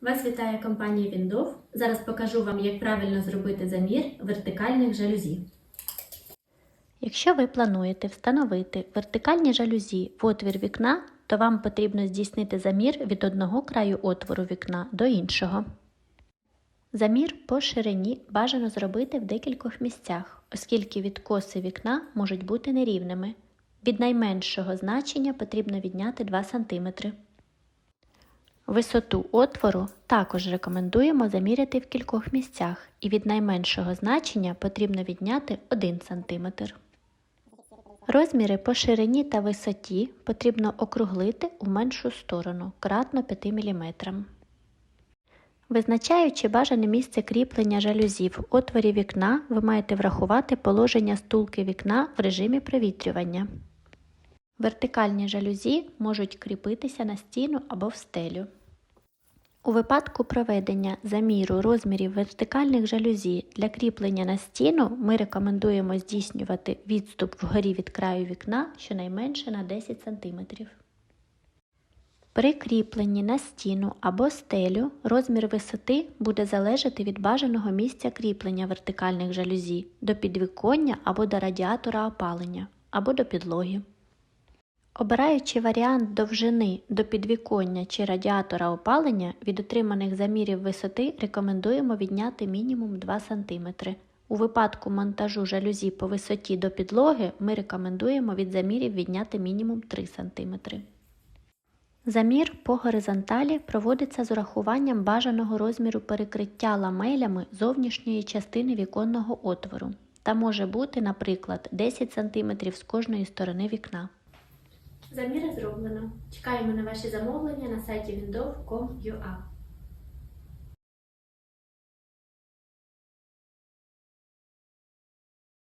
Вас вітає компанія Windows. Зараз покажу вам, як правильно зробити замір вертикальних жалюзі. Якщо ви плануєте встановити вертикальні жалюзі в отвір вікна, то вам потрібно здійснити замір від одного краю отвору вікна до іншого. Замір по ширині бажано зробити в декількох місцях, оскільки відкоси вікна можуть бути нерівними. Від найменшого значення потрібно відняти 2 см. Висоту отвору також рекомендуємо заміряти в кількох місцях, і від найменшого значення потрібно відняти 1 см. Розміри по ширині та висоті потрібно округлити у меншу сторону кратно 5 мм. Визначаючи бажане місце кріплення жалюзі в отворі вікна, ви маєте врахувати положення стулки вікна в режимі провітрювання. Вертикальні жалюзі можуть кріпитися на стіну або в стелю. У випадку проведення заміру розмірів вертикальних жалюзі для кріплення на стіну ми рекомендуємо здійснювати відступ вгорі від краю вікна щонайменше на 10 см. При кріпленні на стіну або стелю розмір висоти буде залежати від бажаного місця кріплення вертикальних жалюзі до підвіконня або до радіатора опалення, або до підлоги. Обираючи варіант довжини до підвіконня чи радіатора опалення, від отриманих замірів висоти рекомендуємо відняти мінімум 2 см. У випадку монтажу жалюзі по висоті до підлоги ми рекомендуємо від замірів відняти мінімум 3 см. Замір по горизонталі проводиться з урахуванням бажаного розміру перекриття ламелями зовнішньої частини віконного отвору та може бути, наприклад, 10 см з кожної сторони вікна. Заміри зроблено. Чекаємо на ваші замовлення на сайті windows.com.ua